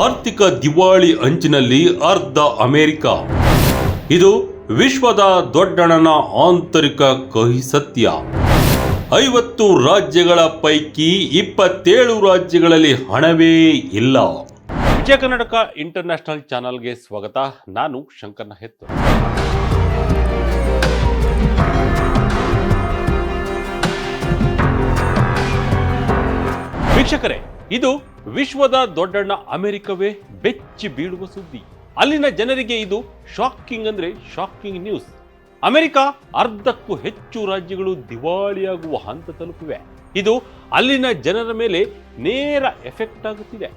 ಆರ್ಥಿಕ ದಿವಾಳಿ ಅಂಚಿನಲ್ಲಿ ಅರ್ಧ ಅಮೆರಿಕ. ಇದು ವಿಶ್ವದ ದೊಡ್ಡಣನ ಆಂತರಿಕ ಕಹಿ ಸತ್ಯ. ಐವತ್ತು ರಾಜ್ಯಗಳ ಪೈಕಿ ಇಪ್ಪತ್ತೇಳು ರಾಜ್ಯಗಳಲ್ಲಿ ಹಣವೇ ಇಲ್ಲ. ವಿಜಯ ಕರ್ನಾಟಕ ಇಂಟರ್ನ್ಯಾಷನಲ್ ಚಾನಲ್ಗೆ ಸ್ವಾಗತ. ನಾನು ಶಂಕರ್ ಹೆತ್ತು ವೀಕ್ಷಕರೇ, ಇದು ವಿಶ್ವದ ದೊಡ್ಡಣ್ಣ ಅಮೆರಿಕವೇ ಬೆಚ್ಚಿ ಬೀಳುವ ಸುದ್ದಿ. ಅಲ್ಲಿನ ಜನರಿಗೆ ಇದು ಶಾಕಿಂಗ್ ಅಂದ್ರೆ ಶಾಕಿಂಗ್ ನ್ಯೂಸ್ ಅಮೆರಿಕ ಅರ್ಧಕ್ಕೂ ಹೆಚ್ಚು ರಾಜ್ಯಗಳು ದಿವಾಳಿಯಾಗುವ ಹಂತ ತಲುಪಿವೆ. ಇದು ಅಲ್ಲಿನ ಜನರ ಮೇಲೆ ನೇರ ಎಫೆಕ್ಟ್ ಆಗುತ್ತಿದೆ.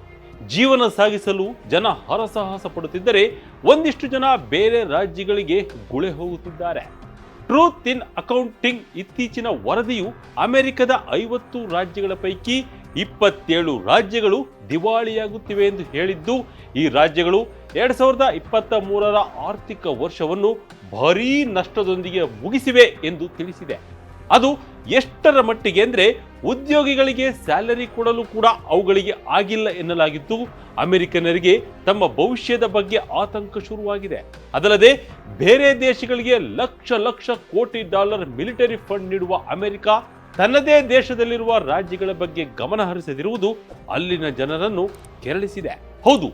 ಜೀವನ ಸಾಗಿಸಲು ಜನ ಹರಸಾಹಸ ಪಡುತ್ತಿದ್ದರೆ ಒಂದಿಷ್ಟು ಜನ ಬೇರೆ ರಾಜ್ಯಗಳಿಗೆ ಗುಳೆ ಹೋಗುತ್ತಿದ್ದಾರೆ. ಟ್ರೂತ್ ಇನ್ ಅಕೌಂಟಿಂಗ್ ಇತ್ತೀಚಿನ ವರದಿಯು ಅಮೆರಿಕದ ಐವತ್ತು ರಾಜ್ಯಗಳ ಪೈಕಿ ಇಪ್ಪತ್ತೇಳು ರಾಜ್ಯಗಳು ದಿವಾಳಿಯಾಗುತ್ತಿವೆ ಎಂದು ಹೇಳಿದ್ದು, ಈ ರಾಜ್ಯಗಳು ಎರಡ್ ಸಾವಿರದ ಇಪ್ಪತ್ತ ಮೂರರ ಆರ್ಥಿಕ ವರ್ಷವನ್ನು ಭಾರೀ ನಷ್ಟದೊಂದಿಗೆ ಮುಗಿಸಿವೆ ಎಂದು ತಿಳಿಸಿದೆ. ಅದು ಎಷ್ಟರ ಮಟ್ಟಿಗೆ ಅಂದರೆ ಉದ್ಯೋಗಿಗಳಿಗೆ ಸ್ಯಾಲರಿ ಕೊಡಲು ಕೂಡ ಅವುಗಳಿಗೆ ಆಗಿಲ್ಲ ಎನ್ನಲಾಗಿದ್ದು, ಅಮೆರಿಕನರಿಗೆ ತಮ್ಮ ಭವಿಷ್ಯದ ಬಗ್ಗೆ ಆತಂಕ ಶುರುವಾಗಿದೆ. ಅದಲ್ಲದೆ ಬೇರೆ ದೇಶಗಳಿಗೆ lakh lakh crore dollar military fund ನೀಡುವ ಅಮೆರಿಕ ತನ್ನದೇ ದೇಶದಲ್ಲಿರುವ ರಾಜ್ಯಗಳ ಬಗ್ಗೆ ಗಮನ ಹರಿಸದಿರುವುದು ಅಲ್ಲಿನ ಜನರನ್ನು ಕೆರಳಿಸಿದೆ. ಹೌದು,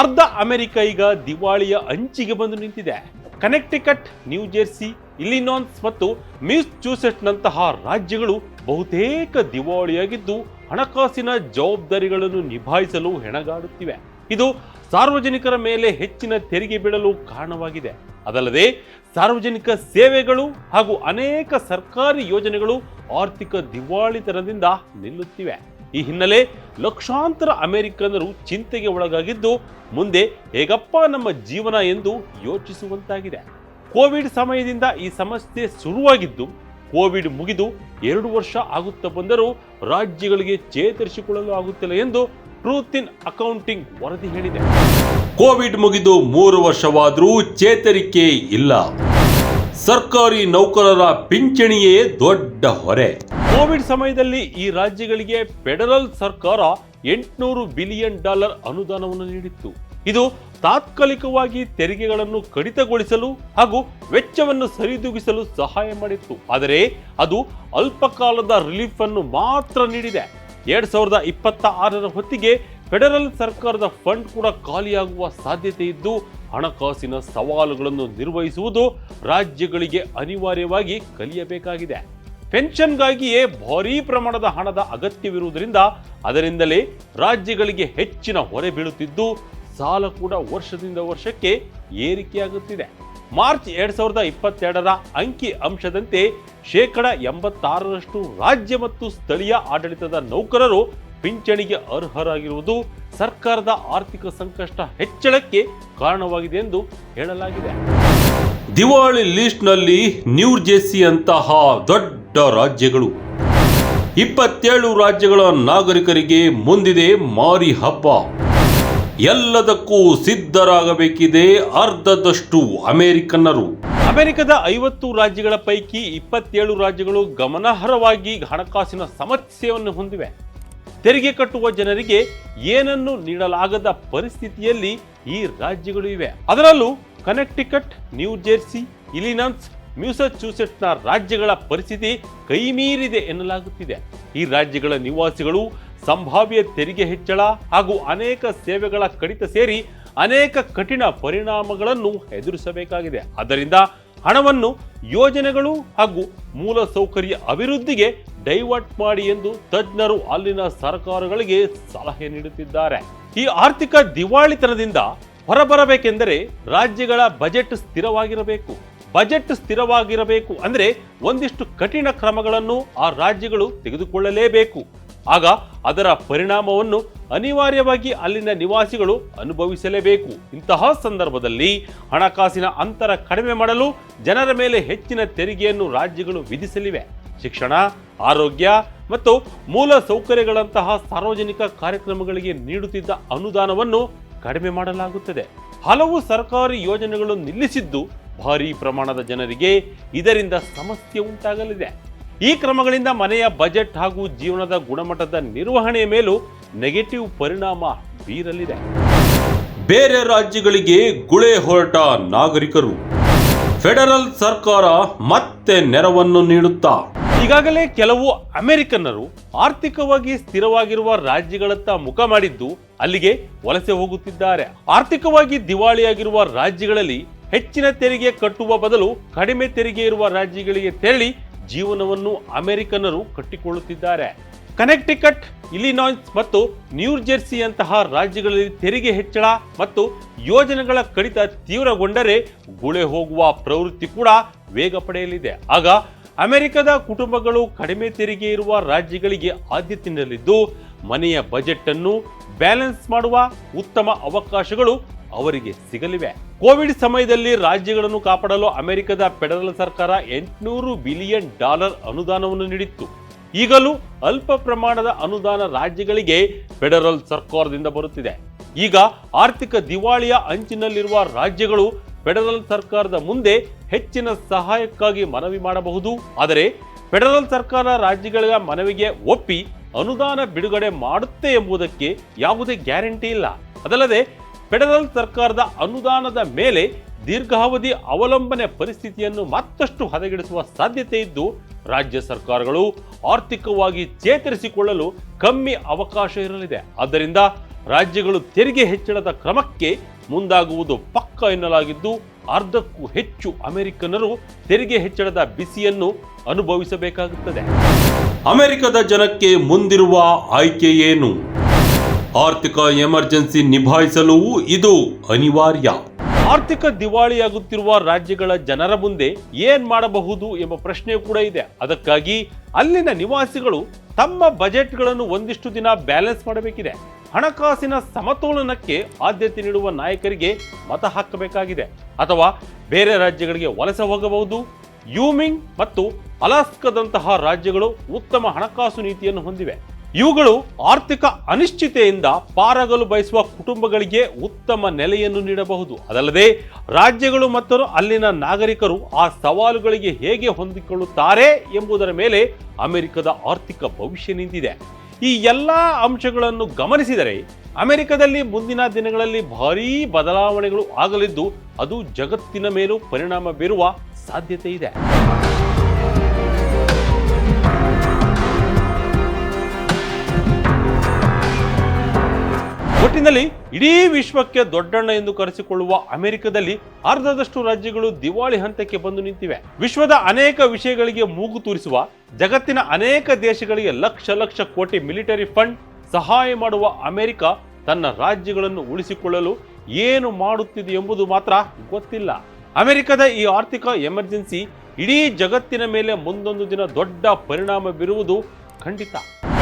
ಅರ್ಧ ಅಮೆರಿಕ ಈಗ ದಿವಾಳಿಯ ಅಂಚಿಗೆ ಬಂದು ನಿಂತಿದೆ. ಕನೆಕ್ಟಿಕಟ್, ನ್ಯೂ ಜೆರ್ಸಿ ಇಲಿನಾನ್ಸ್ ಮತ್ತು ಮ್ಯೂಸ್ಚೂಸೆಟ್ಸ್ನಂತಹ ರಾಜ್ಯಗಳು ಬಹುತೇಕ ದಿವಾಳಿಯಾಗಿದ್ದು ಹಣಕಾಸಿನ ಜವಾಬ್ದಾರಿಗಳನ್ನು ನಿಭಾಯಿಸಲು ಹೆಣಗಾಡುತ್ತಿವೆ. ಇದು ಸಾರ್ವಜನಿಕರ ಮೇಲೆ ಹೆಚ್ಚಿನ ತೆರಿಗೆ ಬೀಳಲು ಕಾರಣವಾಗಿದೆ. ಅದಲ್ಲದೆ ಸಾರ್ವಜನಿಕ ಸೇವೆಗಳು ಹಾಗೂ ಅನೇಕ ಸರ್ಕಾರಿ ಯೋಜನೆಗಳು ಆರ್ಥಿಕ ದಿವಾಳಿತನದಿಂದ ನಿಲ್ಲುತ್ತಿವೆ. ಈ ಹಿನ್ನೆಲೆ ಲಕ್ಷಾಂತರ ಅಮೆರಿಕನ್ನರು ಚಿಂತೆಗೆ ಒಳಗಾಗಿದ್ದು, ಮುಂದೆ ಹೇಗಪ್ಪ ನಮ್ಮ ಜೀವನ ಎಂದು ಯೋಚಿಸುವಂತಾಗಿದೆ. ಕೋವಿಡ್ ಸಮಯದಿಂದ ಈ ಸಮಸ್ಯೆ ಶುರುವಾಗಿದ್ದು, ಕೋವಿಡ್ ಮುಗಿದು ಎರಡು ವರ್ಷ ಆಗುತ್ತಾ ಬಂದರೂ ರಾಜ್ಯಗಳಿಗೆ ಚೇತರಿಸಿಕೊಳ್ಳಲು ಆಗುತ್ತಿಲ್ಲ ಎಂದು ಟ್ರೂತ್ ಇನ್ ಅಕೌಂಟಿಂಗ್ ವರದಿ ಹೇಳಿದೆ. ಕೋವಿಡ್ ಮುಗಿದು ಮೂರು ವರ್ಷವಾದರೂ ಚೇತರಿಕೆ ಇಲ್ಲ. ಸರ್ಕಾರಿ ನೌಕರರ ಪಿಂಚಣಿಯೇ ದೊಡ್ಡ ಹೊರೆ. ಕೋವಿಡ್ ಸಮಯದಲ್ಲಿ ಈ ರಾಜ್ಯಗಳಿಗೆ ಫೆಡರಲ್ ಸರ್ಕಾರ ಎಂಟುನೂರು ಬಿಲಿಯನ್ ಡಾಲರ್ ಅನುದಾನವನ್ನು ನೀಡಿತ್ತು. ಇದು ತಾತ್ಕಾಲಿಕವಾಗಿ ತೆರಿಗೆಗಳನ್ನು ಕಡಿತಗೊಳಿಸಲು ಹಾಗೂ ವೆಚ್ಚವನ್ನು ಸರಿದೂಗಿಸಲು ಸಹಾಯ ಮಾಡಿತ್ತು. ಆದರೆ ಅದು ಅಲ್ಪಕಾಲದ ರಿಲೀಫ್ ಅನ್ನು ಮಾತ್ರ ನೀಡಿದೆ. ಎರಡ್ ಸಾವಿರದ ಇಪ್ಪತ್ತ ಆರರ ಹೊತ್ತಿಗೆ ಫೆಡರಲ್ ಸರ್ಕಾರದ ಫಂಡ್ ಕೂಡ ಖಾಲಿಯಾಗುವ ಸಾಧ್ಯತೆ ಇದ್ದು, ಹಣಕಾಸಿನ ಸವಾಲುಗಳನ್ನು ನಿರ್ವಹಿಸುವುದು ರಾಜ್ಯಗಳಿಗೆ ಅನಿವಾರ್ಯವಾಗಿ ಕಲಿಯಬೇಕಾಗಿದೆ. ಪೆನ್ಷನ್ಗಾಗಿಯೇ ಭಾರೀ ಪ್ರಮಾಣದ ಹಣದ ಅಗತ್ಯವಿರುವುದರಿಂದ ಅದರಿಂದಲೇ ರಾಜ್ಯಗಳಿಗೆ ಹೆಚ್ಚಿನ ಹೊರೆ ಬೀಳುತ್ತಿದ್ದು, ಸಾಲ ಕೂಡ ವರ್ಷದಿಂದ ವರ್ಷಕ್ಕೆ ಏರಿಕೆಯಾಗುತ್ತಿದೆ. ಮಾರ್ಚ್ ಎರಡ್ ಸಾವಿರದ ಇಪ್ಪತ್ತೆರಡರ ಅಂಕಿ ಅಂಶದಂತೆ ಶೇಕಡ ಎಂಬತ್ತಾರರಷ್ಟು ರಾಜ್ಯ ಮತ್ತು ಸ್ಥಳೀಯ ಆಡಳಿತದ ನೌಕರರು ಪಿಂಚಣಿಗೆ ಅರ್ಹರಾಗಿರುವುದು ಸರ್ಕಾರದ ಆರ್ಥಿಕ ಸಂಕಷ್ಟ ಹೆಚ್ಚಳಕ್ಕೆ ಕಾರಣವಾಗಿದೆ ಎಂದು ಹೇಳಲಾಗಿದೆ. ದಿವಾಳಿ ಲಿಸ್ಟ್ನಲ್ಲಿ ನ್ಯೂ ಜೆರ್ಸಿ ಅಂತಹ ದೊಡ್ಡ ರಾಜ್ಯಗಳು. ಇಪ್ಪತ್ತೇಳು ರಾಜ್ಯಗಳ ನಾಗರಿಕರಿಗೆ ಮುಂದಿದೆ ಮಾರಿ ಹಬ್ಬ. ಎಲ್ಲದಕ್ಕೂ ಸಿದ್ಧರಾಗಬೇಕಿದೆ ಅರ್ಧದಷ್ಟು ಅಮೆರಿಕನ್ನರು. ಅಮೆರಿಕದ ಐವತ್ತು ರಾಜ್ಯಗಳ ಪೈಕಿ ಇಪ್ಪತ್ತೇಳು ರಾಜ್ಯಗಳು ಗಮನಾರ್ಹವಾಗಿ ಹಣಕಾಸಿನ ಸಮಸ್ಯೆಯನ್ನು ಹೊಂದಿವೆ. ತೆರಿಗೆ ಕಟ್ಟುವ ಜನರಿಗೆ ಏನನ್ನು ನೀಡಲಾಗದ ಪರಿಸ್ಥಿತಿಯಲ್ಲಿ ಈ ರಾಜ್ಯಗಳು ಇವೆ. ಅದರಲ್ಲೂ ಕನೆಕ್ಟಿಕಟ್, ನ್ಯೂ ಜೆರ್ಸಿ, ಇಲಿನಾನ್ಸ್ ಮ್ಯೂಸಚ್ಯೂಸೆಟ್ಸ್ನ ರಾಜ್ಯಗಳ ಪರಿಸ್ಥಿತಿ ಕೈಮೀರಿದೆ ಎನ್ನಲಾಗುತ್ತಿದೆ. ಈ ರಾಜ್ಯಗಳ ನಿವಾಸಿಗಳು ಸಂಭಾವ್ಯ ತೆರಿಗೆ ಹೆಚ್ಚಳ ಹಾಗೂ ಅನೇಕ ಸೇವೆಗಳ ಕಡಿತ ಸೇರಿ ಅನೇಕ ಕಠಿಣ ಪರಿಣಾಮಗಳನ್ನು ಎದುರಿಸಬೇಕಾಗಿದೆ. ಆದ್ದರಿಂದ ಹಣವನ್ನು ಯೋಜನೆಗಳು ಹಾಗೂ ಮೂಲಸೌಕರ್ಯ ಅಭಿವೃದ್ಧಿಗೆ ಡೈವರ್ಟ್ ಮಾಡಿ ಎಂದು ತಜ್ಞರು ಅಲ್ಲಿನ ಸರ್ಕಾರಗಳಿಗೆ ಸಲಹೆ ನೀಡುತ್ತಿದ್ದಾರೆ. ಈ ಆರ್ಥಿಕ ದಿವಾಳಿತನದಿಂದ ಹೊರಬರಬೇಕೆಂದರೆ ರಾಜ್ಯಗಳ ಬಜೆಟ್ ಸ್ಥಿರವಾಗಿರಬೇಕು. ಬಜೆಟ್ ಸ್ಥಿರವಾಗಿರಬೇಕು ಅಂದರೆ ಒಂದಿಷ್ಟು ಕಠಿಣ ಕ್ರಮಗಳನ್ನು ಆ ರಾಜ್ಯಗಳು ತೆಗೆದುಕೊಳ್ಳಲೇಬೇಕು. ಆಗ ಅದರ ಪರಿಣಾಮವನ್ನು ಅನಿವಾರ್ಯವಾಗಿ ಅಲ್ಲಿನ ನಿವಾಸಿಗಳು ಅನುಭವಿಸಲೇಬೇಕು. ಇಂತಹ ಸಂದರ್ಭದಲ್ಲಿ ಹಣಕಾಸಿನ ಅಂತರ ಕಡಿಮೆ ಮಾಡಲು ಜನರ ಮೇಲೆ ಹೆಚ್ಚಿನ ತೆರಿಗೆಯನ್ನು ರಾಜ್ಯಗಳು ವಿಧಿಸಲಿವೆ. ಶಿಕ್ಷಣ, ಆರೋಗ್ಯ ಮತ್ತು ಮೂಲ ಸೌಕರ್ಯಗಳಂತಹ ಸಾರ್ವಜನಿಕ ಕಾರ್ಯಕ್ರಮಗಳಿಗೆ ನೀಡುತ್ತಿದ್ದ ಅನುದಾನವನ್ನು ಕಡಿಮೆ ಮಾಡಲಾಗುತ್ತದೆ. ಹಲವು ಸರ್ಕಾರಿ ಯೋಜನೆಗಳು ನಿಲ್ಲಿಸಿದ್ದು ಭಾರೀ ಪ್ರಮಾಣದ ಜನರಿಗೆ ಇದರಿಂದ ಸಮಸ್ಯೆ ಉಂಟಾಗಲಿದೆ. ಈ ಕ್ರಮಗಳಿಂದ ಮನೆಯ ಬಜೆಟ್ ಹಾಗೂ ಜೀವನದ ಗುಣಮಟ್ಟದ ನಿರ್ವಹಣೆಯ ಮೇಲೂ ನೆಗೆಟಿವ್ ಪರಿಣಾಮ ಬೀರಲಿದೆ. ಬೇರೆ ರಾಜ್ಯಗಳಿಗೆ ಗುಳೆ ಹೊರಟ ನಾಗರಿಕರು. ಫೆಡರಲ್ ಸರ್ಕಾರ ಮತ್ತೆ ನೆರವನ್ನು ನೀಡುತ್ತಾ? ಈಗಾಗಲೇ ಕೆಲವು ಅಮೆರಿಕನ್ನರು ಆರ್ಥಿಕವಾಗಿ ಸ್ಥಿರವಾಗಿರುವ ರಾಜ್ಯಗಳತ್ತ ಮುಖ ಮಾಡಿದ್ದು ಅಲ್ಲಿಗೆ ವಲಸೆ ಹೋಗುತ್ತಿದ್ದಾರೆ. ಆರ್ಥಿಕವಾಗಿ ದಿವಾಳಿಯಾಗಿರುವ ರಾಜ್ಯಗಳಲ್ಲಿ ಹೆಚ್ಚಿನ ತೆರಿಗೆ ಕಟ್ಟುವ ಬದಲು ಕಡಿಮೆ ತೆರಿಗೆ ಇರುವ ರಾಜ್ಯಗಳಿಗೆ ತೆರಳಿ ಜೀವನವನ್ನು ಅಮೆರಿಕನರು ಕಟ್ಟಿಕೊಳ್ಳುತ್ತಿದ್ದಾರೆ. ಕನೆಕ್ಟಿಕಟ್ ಇಲಿನಾಯ್ಸ್ ಮತ್ತು ನ್ಯೂಜೆರ್ಸಿಯಂತಹ ರಾಜ್ಯಗಳಲ್ಲಿ ತೆರಿಗೆ ಹೆಚ್ಚಳ ಮತ್ತು ಯೋಜನೆಗಳ ಕಡಿತ ತೀವ್ರಗೊಂಡರೆ ಗುಳೆ ಹೋಗುವ ಪ್ರವೃತ್ತಿ ಕೂಡ ವೇಗ ಪಡೆಯಲಿದೆ. ಆಗ ಅಮೆರಿಕದ ಕುಟುಂಬಗಳು ಕಡಿಮೆ ತೆರಿಗೆ ಇರುವ ರಾಜ್ಯಗಳಿಗೆ ಆದ್ಯತೆ ನೀಡಲಿದ್ದು, ಮನೆಯ ಬಜೆಟ್ ಅನ್ನು ಬ್ಯಾಲೆನ್ಸ್ ಮಾಡುವ ಉತ್ತಮ ಅವಕಾಶಗಳು ಅವರಿಗೆ ಸಿಗಲಿವೆ. ಕೋವಿಡ್ ಸಮಯದಲ್ಲಿ ರಾಜ್ಯಗಳನ್ನು ಕಾಪಾಡಲು ಅಮೆರಿಕದ ಫೆಡರಲ್ ಸರ್ಕಾರ ಎಂಟುನೂರು ಬಿಲಿಯನ್ ಡಾಲರ್ ಅನುದಾನವನ್ನು ನೀಡಿತ್ತು. ಈಗಲೂ ಅಲ್ಪ ಪ್ರಮಾಣದ ಅನುದಾನ ರಾಜ್ಯಗಳಿಗೆ ಫೆಡರಲ್ ಸರ್ಕಾರದಿಂದ ಬರುತ್ತಿದೆ. ಈಗ ಆರ್ಥಿಕ ದಿವಾಳಿಯ ಅಂಚಿನಲ್ಲಿರುವ ರಾಜ್ಯಗಳು ಫೆಡರಲ್ ಸರ್ಕಾರದ ಮುಂದೆ ಹೆಚ್ಚಿನ ಸಹಾಯಕ್ಕಾಗಿ ಮನವಿ ಮಾಡಬಹುದು. ಆದರೆ ಫೆಡರಲ್ ಸರ್ಕಾರ ರಾಜ್ಯಗಳ ಮನವಿಗೆ ಒಪ್ಪಿ ಅನುದಾನ ಬಿಡುಗಡೆ ಮಾಡುತ್ತೆ ಎಂಬುದಕ್ಕೆ ಯಾವುದೇ ಗ್ಯಾರಂಟಿ ಇಲ್ಲ. ಅದಲ್ಲದೆ ಫೆಡರಲ್ ಸರ್ಕಾರದ ಅನುದಾನದ ಮೇಲೆ ದೀರ್ಘಾವಧಿ ಅವಲಂಬನೆ ಪರಿಸ್ಥಿತಿಯನ್ನು ಮತ್ತಷ್ಟು ಹದಗೆಡಿಸುವ ಸಾಧ್ಯತೆ ಇದ್ದು, ರಾಜ್ಯ ಸರ್ಕಾರಗಳು ಆರ್ಥಿಕವಾಗಿ ಚೇತರಿಸಿಕೊಳ್ಳಲು ಕಮ್ಮಿ ಅವಕಾಶ ಇರಲಿದೆ. ಆದ್ದರಿಂದ ರಾಜ್ಯಗಳು ತೆರಿಗೆ ಹೆಚ್ಚಳದ ಕ್ರಮಕ್ಕೆ ಮುಂದಾಗುವುದು ಪಕ್ಕ ಎನ್ನಲಾಗಿದ್ದು, ಅರ್ಧಕ್ಕೂ ಹೆಚ್ಚು ಅಮೆರಿಕನ್ನರು ತೆರಿಗೆ ಹೆಚ್ಚಳದ ಬಿಸಿಯನ್ನು ಅನುಭವಿಸಬೇಕಾಗುತ್ತದೆ. ಅಮೆರಿಕದ ಜನಕ್ಕೆ ಮುಂದಿರುವ ಆಯ್ಕೆ ಏನು? ಆರ್ಥಿಕ ಎಮರ್ಜೆನ್ಸಿ ನಿಭಾಯಿಸಲು ಇದು ಅನಿವಾರ್ಯ. ಆರ್ಥಿಕ ದಿವಾಳಿಯಾಗುತ್ತಿರುವ ರಾಜ್ಯಗಳ ಜನರ ಮುಂದೆ ಏನ್ ಮಾಡಬಹುದು ಎಂಬ ಪ್ರಶ್ನೆ ಕೂಡ ಇದೆ. ಅದಕ್ಕಾಗಿ ಅಲ್ಲಿನ ನಿವಾಸಿಗಳು ತಮ್ಮ ಬಜೆಟ್ಗಳನ್ನು ಒಂದಿಷ್ಟು ದಿನ ಬ್ಯಾಲೆನ್ಸ್ ಮಾಡಬೇಕಿದೆ. ಹಣಕಾಸಿನ ಸಮತೋಲನಕ್ಕೆ ಆದ್ಯತೆ ನೀಡುವ ನಾಯಕರಿಗೆ ಮತ ಹಾಕಬೇಕಾಗಿದೆ. ಅಥವಾ ಬೇರೆ ರಾಜ್ಯಗಳಿಗೆ ವಲಸೆ ಹೋಗಬಹುದು. ಯೂಮಿಂಗ್ ಮತ್ತು ಅಲಾಸ್ಕದಂತಹ ರಾಜ್ಯಗಳು ಉತ್ತಮ ಹಣಕಾಸು ನೀತಿಯನ್ನು ಹೊಂದಿವೆ. ಇವುಗಳು ಆರ್ಥಿಕ ಅನಿಶ್ಚಿತೆಯಿಂದ ಪಾರಾಗಲು ಬಯಸುವ ಕುಟುಂಬಗಳಿಗೆ ಉತ್ತಮ ನೆಲೆಯನ್ನು ನೀಡಬಹುದು. ಅದಲ್ಲದೆ ರಾಜ್ಯಗಳು ಮತ್ತು ಅಲ್ಲಿನ ನಾಗರಿಕರು ಆ ಸವಾಲುಗಳಿಗೆ ಹೇಗೆ ಹೊಂದಿಕೊಳ್ಳುತ್ತಾರೆ ಎಂಬುದರ ಮೇಲೆ ಅಮೆರಿಕದ ಆರ್ಥಿಕ ಭವಿಷ್ಯ ನಿಂತಿದೆ. ಈ ಎಲ್ಲ ಅಂಶಗಳನ್ನು ಗಮನಿಸಿದರೆ ಅಮೆರಿಕದಲ್ಲಿ ಮುಂದಿನ ದಿನಗಳಲ್ಲಿ ಭಾರೀ ಬದಲಾವಣೆಗಳು ಆಗಲಿದ್ದು ಅದು ಜಗತ್ತಿನ ಮೇಲೂ ಪರಿಣಾಮ ಬೀರುವ ಸಾಧ್ಯತೆ ಇದೆ. ಒಟ್ಟಿನಲ್ಲಿ ಇಡೀ ವಿಶ್ವಕ್ಕೆ ದೊಡ್ಡಣ್ಣ ಎಂದು ಕರೆಸಿಕೊಳ್ಳುವ ಅಮೆರಿಕದಲ್ಲಿ ಅರ್ಧದಷ್ಟು ರಾಜ್ಯಗಳು ದಿವಾಳಿ ಹಂತಕ್ಕೆ ಬಂದು ನಿಂತಿವೆ. ವಿಶ್ವದ ಅನೇಕ ವಿಷಯಗಳಿಗೆ ಮೂಗು ತೂರಿಸುವ, ಜಗತ್ತಿನ ಅನೇಕ ದೇಶಗಳಿಗೆ ಲಕ್ಷ ಲಕ್ಷ ಕೋಟಿ ಮಿಲಿಟರಿ ಫಂಡ್ ಸಹಾಯ ಮಾಡುವ ಅಮೆರಿಕ ತನ್ನ ರಾಜ್ಯಗಳನ್ನು ಉಳಿಸಿಕೊಳ್ಳಲು ಏನು ಮಾಡುತ್ತಿದೆ ಎಂಬುದು ಮಾತ್ರ ಗೊತ್ತಿಲ್ಲ. ಅಮೆರಿಕದ ಈ ಆರ್ಥಿಕ ಎಮರ್ಜೆನ್ಸಿ ಇಡೀ ಜಗತ್ತಿನ ಮೇಲೆ ಮುಂದೊಂದು ದಿನ ದೊಡ್ಡ ಪರಿಣಾಮ ಬೀರುವುದು ಖಂಡಿತ.